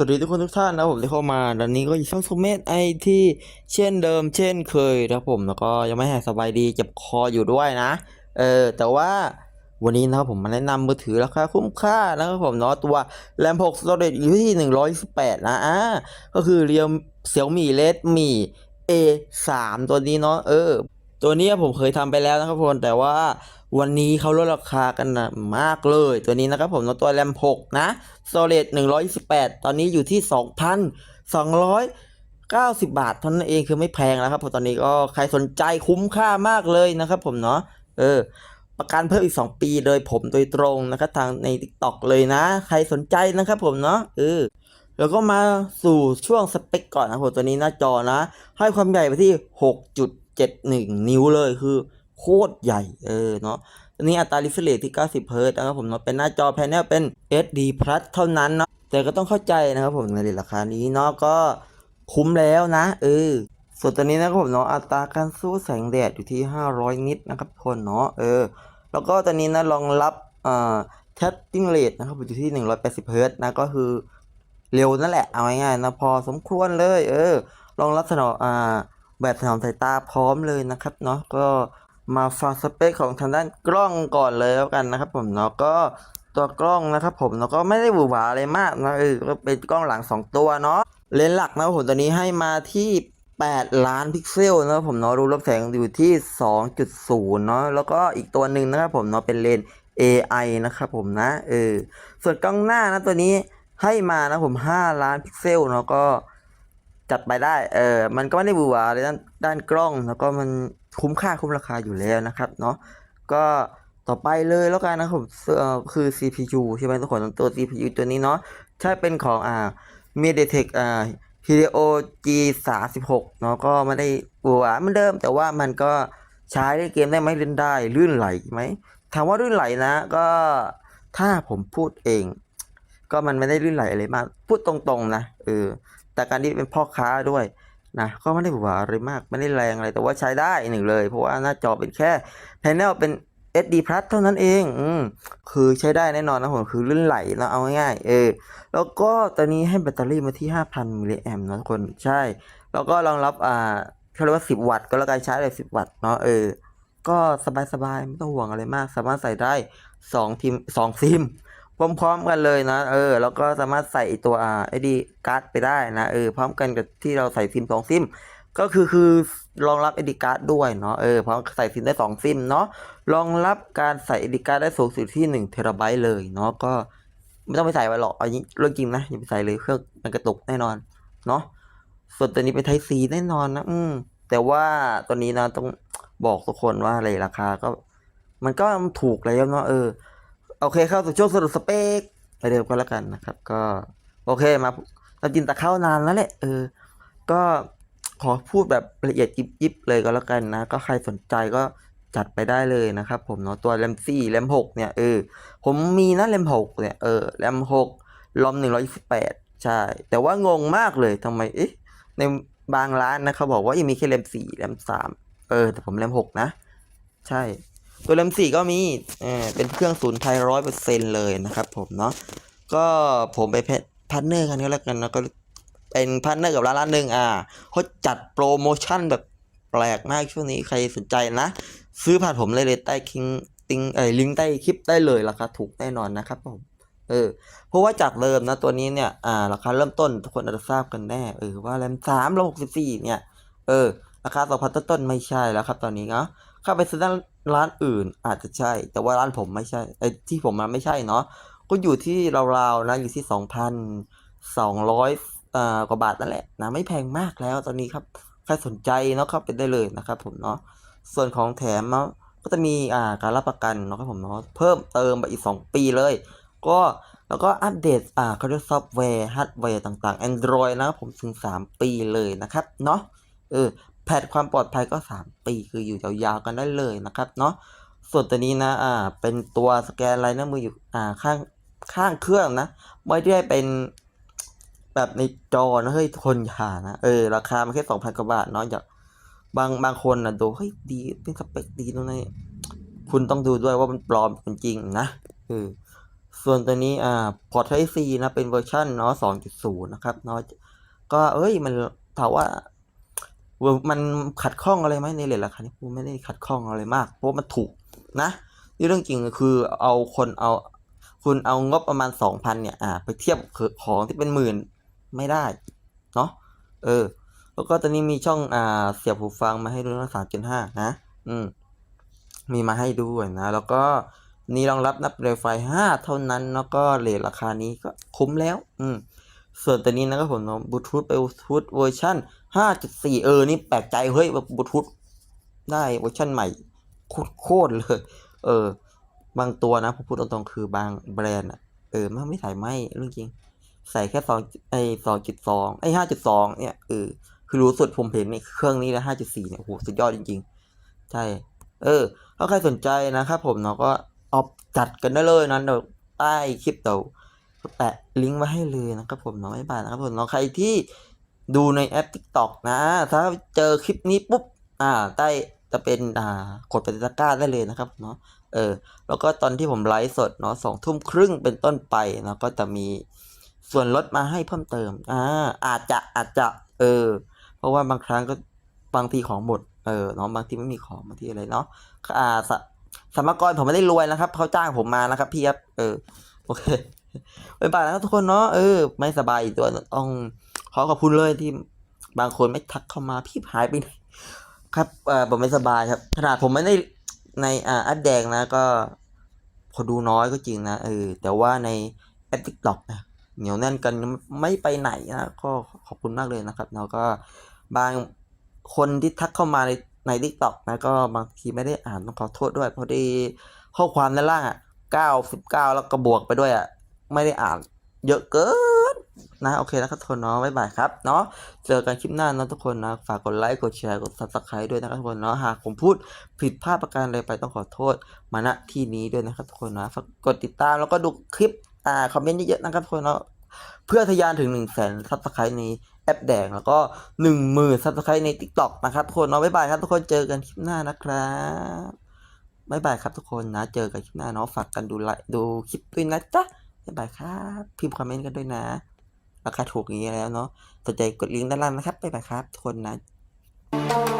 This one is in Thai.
สวัสดีทุกคนทุกท่านนะผมที่เข้ามาดันนี้ก็อยู่ช่องสมเมธไอที่เช่นเดิม เช่นเคยนะผมแล้วก็ยังไม่หายสบายดีเจ็บคออยู่ด้วยนะ เออแต่ว่าวันนี้นะครับผมมาแนะนำมือถือราคาคุ้มค่านะครับผมเนาะตัว RAM 6 Storage อยู่ที่ 118 นะอ่าก็คือเรียวเสี่ยวมี่เลดมี่ A3 ตัวนี้เนาะเออ ตัวนี้ผมเคยทำไปแล้วนะครับผมแต่ว่าวันนี้เขาลดราคากันนะมากเลย ตัวนี้นะครับผมตัว RAM 6นะ Storage 128 ตอนนี้อยู่ที่ 2,290 บาทเท่านั้นเองคือไม่แพงแล้วครับผมตอนนี้ก็ใครสนใจคุ้มค่ามากเลยนะครับผมเนาะเออประกันเพิ่มอีก 2 ปีโดยผมโดยตรงนะครับทางใน TikTok เลยนะ ใครสนใจนะครับผมเนาะเออแล้วก็มาสู่ช่วงสเปคก่อนนะครับผมตัวนี้หน้าจอนะ ให้ความใหญ่ไปที่ 6.71 นิ้วเลยคือโคตรใหญ่เออเนาะตัวนี้อัตรา refresh rate ที่ 90เฮิร์ตนะครับผมเนาะเป็นหน้าจอแพนเนลเป็น SD Plus เท่านั้นเนาะแต่ก็ต้องเข้าใจนะครับผมในราคานี้เนาะก็คุ้มแล้วนะเออส่วนตัวนี้นะครับผมเนาะอัตราการสู้แสงแดดอยู่ที่ 500 นิตนะครับทุกคนเนาะเออแล้วก็ตัวนี้นะรองรับอ่า tapping rate นะครับอยู่ที่ 180เฮิร์ตนะก็คือเร็วนั่นแหละเอาง่ายๆนะพอสมควรเลย เออลองรับสนองอ่า แบบถนอมสายตาพร้อมเลยนะครับเนาะก็มาฟังสเปคของทางด้านกล้องก่อนเลยแล้วกันนะครับผมเนาะก็ตัวกล้องนะครับผมเนาะก็ไม่ได้หวือหวาอะไรมากนะเออก็เป็นกล้องหลัง 2 ตัวเนาะเลนส์หลักนะผมตัวนี้ให้มาที่ 8 ล้านพิกเซลนะครับผมเนาะรูรับแสงอยู่ที่ 2.0เนาะแล้วก็อีกตัวหนึ่งนะครับผมเนาะเป็นเลนส์ AI นะครับผมนะเออส่วนกล้องหน้านะตัวนี้ให้มานะผม 5 ล้านพิกเซลเนาะก็ จัดไปได้ เออ มันก็ไม่ได้บูวาเลยด้านด้านกล้อง แล้วก็มันคุ้มค่าคุ้มราคาอยู่แล้วนะครับเนาะ ก็ต่อไปเลยแล้วกันนะครับผมเอ่อคือ CPU ใช่ไหมทุกคนตัว CPU ตัวนี้เนาะ ใช่เป็นของอ่า MediaTek อ่า Helio G36 เนาะ ก็ไม่ได้บูวาเหมือนเดิม แต่ว่ามันก็ใช้ในเกมได้ไหมเล่นได้ ลื่นไหลไหม ถามว่าลื่นไหลนะ ก็ถ้าผมพูดเอง ก็มันไม่ได้ลื่นไหลอะไรมาก พูดตรงๆนะ เออ แต่การที่เป็นพ่อค้าด้วยนะก็ไม่ได้หวาอะไรมากไม่ได้แรงอะไรแต่ว่าใช้ได้หนึ่งเลย เพราะว่าหน้าจอเป็นแค่แผงเป็น SD Plus เท่านั้นเองอืมคือใช้ได้แน่นอนนะผมคือลื่นไหลนะเอาง่ายๆเออแล้วก็ตอนนี้ให้แบตเตอรี่มาที่ 5,000มิลลิแอมป์นะทุกคนใช่ แล้วก็รองรับอ่าเขาเรียกว่า 10 วัตต์ก็แล้วกันใช้เลย10 วัตต์เนาะเออก็สบายๆไม่ต้องห่วงอะไรมาก สามารถใส่ได้2ทีม2ซิม พร้อมๆกันเลยนะ เออ แล้วก็สามารถใส่ตัวอ่าไอดีการ์ดไปได้นะ เออ พร้อมกันกับที่เราใส่ซิมสองซิม ก็คือคือรองรับไอดีการ์ดด้วยเนาะ เออ พร้อมใส่ซิมได้สองซิมเนาะ รองรับการใส่ไอดีการ์ดได้สูงสุดที่1เทราไบต์เลยเนาะ ก็ไม่ต้องไปใส่ไว้หรอกอันนี้เรื่องจริงนะ อย่าไปใส่เลยเครื่องมันกระตุกแน่นอน เนาะ ส่วนตัวนี้เป็นไทซีแน่นอนนะ อืม แต่ว่าตัวนี้นะต้องบอกทุกคนว่าอะไรราคาก็ มันก็ถูกแล้วเนาะ เออ โอเคเข้าสู่ช่วงสรุปสเปคไปเดิมกันแล้วกันนะครับ ก็โอเคมาเราจินตะเข้านานแล้วแหละเออ ก็ขอพูดแบบละเอียดยิบยิบๆเลยก็แล้วกันนะ ก็ใครสนใจก็จัดไปได้เลยนะครับผมเนาะตัวแรมสี่แรมหกเนี่ยเออผมมีนะแรมหกเนี่ยเออแรมหกลอมหนึ่งร้อยยี่สิบแปดใช่ แต่ว่างงมากเลยทำไมเอ๊ะในบางร้านนะเขาบอกว่ายังมีแค่แรมสี่แรมสามเออ แต่ผมแรมหกนะ ใช่ ตัวเลมสี่ก็มีเออเป็นเครื่องศูนย์ไทยร้อยเปอร์เซ็นเลยนะครับผมเนาะก็ผมไปพาร์ทเนอร์กันก็แล้วกันนะก็เป็นพาร์ทเนอร์กับร้านร้านหนึ่งอ่าเขาจัดโปรโมชั่นแบบแปลกมากช่วงนี้ใครสนใจนะ ซื้อผ่านผมเลยเลยใต้คิงติงเอ้ลิงก์ใต้คลิปได้เลยราคาถูกแน่นอนนะครับผมเออเพราะว่าจากเดิมนะตัวนี้เนี่ยอ่าราคาเริ่มต้นทุกคนอาจจะทราบกันแน่เออว่าแรมสามร้อยหกสิบสี่เนี่ยเออราคาสองพันต้นๆไม่ใช่แล้วครับตอนนี้เนาะเข้าไปซื้อ ร้านอื่นอาจจะใช่ แต่ว่าร้านผมไม่ใช่ไอ้ที่ผมมันไม่ใช่เนาะก็อยู่ที่ราวๆนะอยู่ที่สองพันสองร้อยกว่าบาทนั่นแหละนะไม่แพงมากแล้วตอนนี้ครับใครสนใจเนาะเข้าไปได้เลยนะครับผมเนาะส่วนของแถมเนาะก็จะมีอ่าการรับประกันเนาะครับผมเนาะเพิ่มเติมไปอีก 2 ปีเลย ก็แล้วก็อัปเดตอ่าเขาเรียกซอฟต์แวร์ฮาร์ดแวร์ต่างๆ Android นะครับผมถึง 3 ปีเลยนะครับเนาะเออ พทความปลอดภัยก็ 3 ปีคืออยู่ยาวๆกันได้เลยนะครับเนาะส่วนตัวนี้นะอ่าเป็นตัวสแกนลายนิ้วมืออยู่อ่าข้างข้างเครื่องนะไม่ได้เป็นแบบในจอนะเฮ้ยทุกคนอย่านะเออราคามันแค่สองพันกว่าบาทเนาะอยากบางบางคนนะดูเฮ้ยดีเป็นสเปคดีตรงนี้คุณต้องดูด้วยว่ามันปลอมเป็นจริงนะเออส่วนตัวนี้อ่าพอร์ตไทซีนะเป็นเวอร์ชันเนาะ2.0นย์นะครับเนาะก็เอ้ยมันถามว่า มันขัดข้องอะไรไหมในเลทราคานี้ผมไม่ได้ขัดข้องอะไรมาก เพราะมันถูกนะนี่เรื่องจริงคือเอาคนเอาคุณเอางบประมาณ2,000เนี่ยอ่าไปเทียบของที่เป็นหมื่นไม่ได้เนาะเออ แล้วก็ตอนนี้มีช่องอ่าเสียบหูฟังมาให้ดูนะ3.5นะ อืม มีมาให้ด้วยนะ แล้วก็นี่รองรับนับเร็วไฟ5เท่านั้น แล้วก็เรทราคานี้ก็คุ้มแล้ว อืม ส่วนตัวนี้นะครับผมบลูทูธไปบลูทูธเวอร์ชัน 5.4เออ นี่แปลกใจ เฮ้ยแบบบลูทูธได้เวอร์ชันใหม่ โคตรเลย เออ บางตัวนะผมพูดตรงๆคือบางแบรนด์อะ เออ มันไม่ใส่ไม่เรื่องจริง ใส่แค่สองไอสองจุดสองไอห้าจุดสองเนี่ยเออคือรู้สุดผมเห็นในเครื่องนี้แล้วห้าจุดสี่เนี่ยโหสุดยอดจริง ๆ ใช่ เออ ถ้าใครสนใจนะครับผมเนาะก็เอาจัดกันได้เลยนะเดี๋ยวใต้คลิปเดี๋ยวแปะลิงก์ไว้ให้เลยนะครับผมเนาะไม่บายนะครับผมเนาะใครที่ ดูในแอป TikTok นะ ถ้าเจอคลิปนี้ปุ๊บ อ่า ใต้จะเป็นอ่ากดไปตะกร้าได้เลยนะครับเนาะเออแล้วก็ตอนที่ผมไลฟ์สดเนาะสองทุ่มครึ่งเป็นต้นไปเนาะก็จะมีส่วนลดมาให้เพิ่มเติมอ่าอาจจะอาจจะ เออ เพราะว่าบางครั้งก็บางทีของหมดเออเนาะบางทีไม่มีของบางทีอะไรเนาะอ่าสสมกรผมไม่ได้รวยนะครับเขาจ้างผมมานะครับพี่ครับเออโอเคบ๊ายบายนะครับทุกคนเนาะเออไม่สบายตัวต้อง ขอขอบคุณเลยที่บางคนไม่ทักเข้ามาพี่หายไปไหนครับเออผมไม่สบายครับขนาดผมไม่ได้ในอ่าแอดแดงนะก็คนดูน้อยก็จริงนะเออแต่ว่าในแอปทิกต็อกนะเหนียวแน่นกันไม่ไปไหนนะก็ขอบคุณมากเลยนะครับแล้วก็บางคนที่ทักเข้ามาในในทิกต็อกนะก็บางทีไม่ได้อ่านต้องขอโทษด้วย พอดีข้อความด้านล่างอะเก้าสิบเก้าแล้วก็บวกไปด้วยอะไม่ได้อ่านเยอะเกิน นะโอเคนะครับทุกคนเนาะบ๊ายบายครับเนาะเจอกันคลิปหน้าเนาะทุกคนนะฝากกดไลค์กดแชร์กด subscribe ด้วยนะครับทุกคนเนาะหากผมพูดผิดพลาดประการใดไปต้องขอโทษมาณที่นี้ด้วยนะครับทุกคนนะฝากกดติดตามแล้วก็ดูคลิปอ่าคอมเมนต์เยอะๆนะครับทุกคนเนาะเพื่อทะยานถึง1นึ่งแสนซับสไครต์ในแอปแดงแล้วก็1 0,000ซับสไครต์ใน TikTok นะครับทุกคนเนาะบ๊ายบายครับทุกคนเจอกันคลิปหน้านะครับบ๊ายบายครับทุกคนนะเจอกันคลิปหน้าเนาะฝากกันดูไลค์ดูคลิปด้วยนะจ๊ะบ๊ายบายครับ พิมพ์คอมเมนต์กันด้วยนะ ราคาถูกอย่างนี้แล้วเนาะสนใจกดลิงก์ด้านล่างนะครับบ๊ายบายครับทุกคนนะ